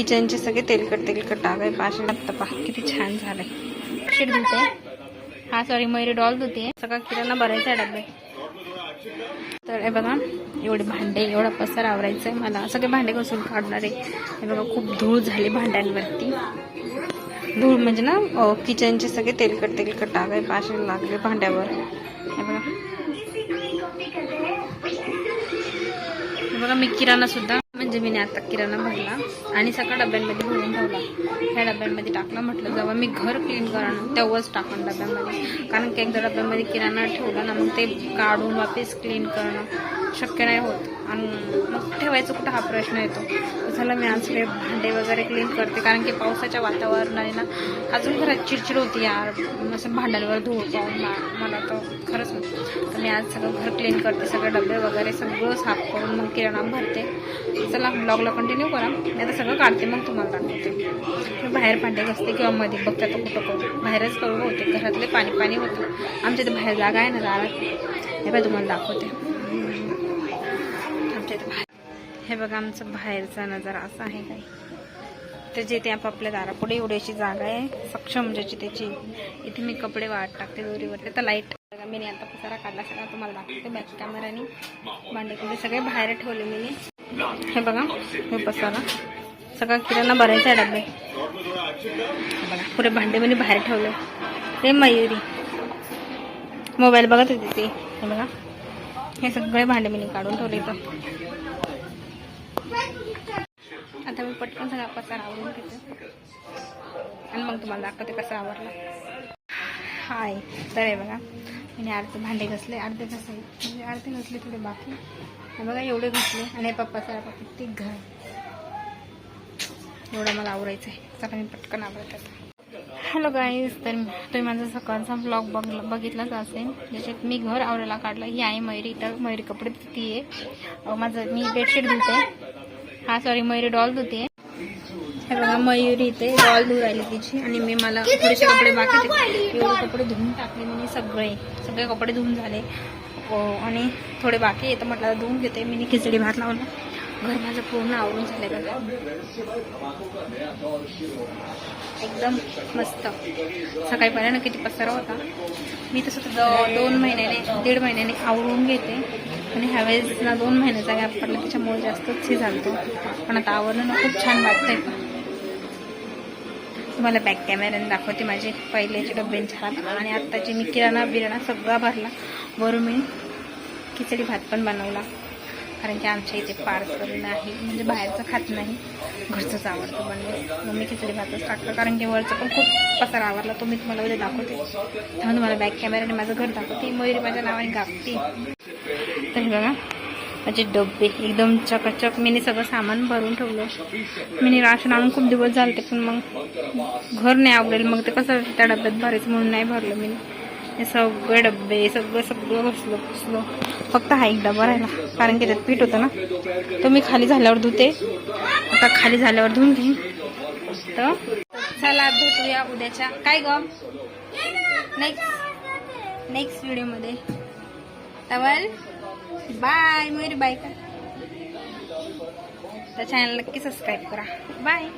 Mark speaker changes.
Speaker 1: किचनचे सगळे तेलकट तेलकट डाग आहे पाचशे आत्ता पहा किती छान झालंय. शीट धुते. हा सॉरी मयुरी डॉल धुते. सगळा किराणा भरायचा आहे डबे तर हे बघा एवढे भांडे एवढा पसार आवरायचा आहे मला. सगळे भांडे घसून काढणार आहे. हे बघा खूप धूळ झाली भांड्यांवरती. धूळ म्हणजे ना किचनचे सगळे तेलकट तेलकट डाग आहे पाचशे लागले भांड्यावर. हे बघा. बघा मी किराणा सुद्धा म्हणजे मी आता किराणा भरला आणि सगळ्या डब्यांमध्ये भरून ठेवला. ह्या डब्यांमध्ये टाकला म्हटलं जेव्हा मी घर क्लीन करणं तेव्हाच टाकून डब्यांमध्ये. कारण की एकदा डब्यांमध्ये किराणा ठेवला ना मग ते काढून वापस क्लीन करणं शक्य नाही होत. आणि मग ठेवायचं कुठं हा प्रश्न येतो. झालं मी आज काही भांडे वगैरे क्लीन करते. कारण की पावसाच्या वातावरणाने ना अजून घरात चिडचिड होती यार. असं भांड्यांवर धूळ पाहून मला तर खरंच तर मी आज सगळं घर क्लीन करते सगळे डबे वगैरे सगळं साफ करून मग किराणा भरते. चला ब्लॉगला कंटिन्यू करा. मी आता सगळं काढते मग तुम्हाला दाखवते. मी बाहेर भांडे घासते किंवा मध्ये बघते तर कुठं करू. बाहेरच करू होते घरातले पाणी पाणी होतं. आमच्या इथे बाहेर जागा आहे ना दारात हे बघा तुम्हाला दाखवते. आमच्या इथे बाहेर हे बघा आमचं बाहेरचा नजारा असा आहे काही तर जे ते आपापल्या दारापुढे एवढी अशी जागा आहे सक्षम ज्याची त्याची. इथे मी कपडे वाट टाकते दोरीवरती तर लाइट बघा मी आता पसारा काढला सगळा तुम्हाला दाखवते बॅक कॅमेराने भांडेकुंडे सगळे बाहेर ठेवले मी. हे बघा हे पसारा. सगळा किराणा भरायचा आहे डबे बघा पुरे भांडे म्हणजे बाहेर ठेवले. ते मयुरी. मोबाईल बघत होते ते. हे बघा हे सगळे भांडे मी काढून ठेवले इथं. आता मी पटकन सगळा पसार आवडून घेते. आणि मग तुम्हाला दाखवते कसं आवडलं हाय तर आहे बघा. आणि अर्धे भांडे घासले. अर्धे घासले म्हणजे अर्धे घासले थोडे बाकी. बघा एवढे घासले. आणि हे पप्पा किती घर एवढं मला आवडायचं आहे चला मी पटकन आवडतात हॅलो गाईज तर तुम्ही माझा सकाळचा ब्लॉग बघ बघितलाच असेल. ज्याच्यात मी घर आवरायला काढलं. ही आहे मयुरी तर मयुरी कपडे धुती आहे माझं मी बेडशीट धुते. हा सॉरी मयुरी डॉल धुते हे बघा मयुरी इथे डॉल धुवून राहिली तिची. आणि मी मला थोडेसे कपडे बाकी. एवढे कपडे धुवून टाकले मी सगळे. सगळे कपडे धुवून झाले. आणि थोडे बाकी तर म्हटलं धुवून घेते. मी खिचडी भात लावला घर माझं पूर्ण आवरून झाले बघा. एकदम मस्त. सकाळी पाहिलं ना किती पसारा होता. मी तसं तर दोन महिन्याने दीड महिन्याने आवरून घेते. आणि ह्यावेळेस ना दोन महिन्याचा गॅप पडला. त्याच्यामुळे जास्तच हे झालं पण आता आवरणं खूप छान वाटतंय. तुम्हाला बॅक कॅमेऱ्याने दाखवते माझे पहिल्याचे डब्बे हात आणि आत्ताचे मी किराणा बिराणा सगळा भरला. वरून मी खिचडी भात पण बनवला. कारण की आमच्या इथे पार्सल नाही. म्हणजे बाहेरचं खात नाही. घरचंच आवडतं बनवलं मग मी खिचडी भातच टाकलं. कारण की वरचं पण खूप पसार आवडला. तो मी तुम्हाला उद्या दाखवते. म्हणून तुम्हाला बॅक कॅमेऱ्याने माझं घर दाखवते. मयुरी माझ्या नावाने गापते तर बघा. माझे डबे एकदम चकाचक. मी सगळं सामान भरून ठेवलं. मी राशन आणून खूप दिवस झाले पण मग घर नाही आवडेल मग ते कसं त्या डब्यात भरायचं म्हणून नाही भरलं मी हे सगळे डब्बे सगळं सगळं घसलो घुसलो फक्त हा एक डबा राहिला कारण की त्यात पीठ होतं ना. तो मी खाली झाल्यावर धुते. आता खाली झाल्यावर धुवून घेईन. तर चला भेटूया उद्याच्या. काय ग? नेक्स्ट नेक्स्ट व्हिडिओमध्ये तवल? बाय मेरी बाय का? त्या चॅनलला नक्की सबस्क्राईब करा. बाय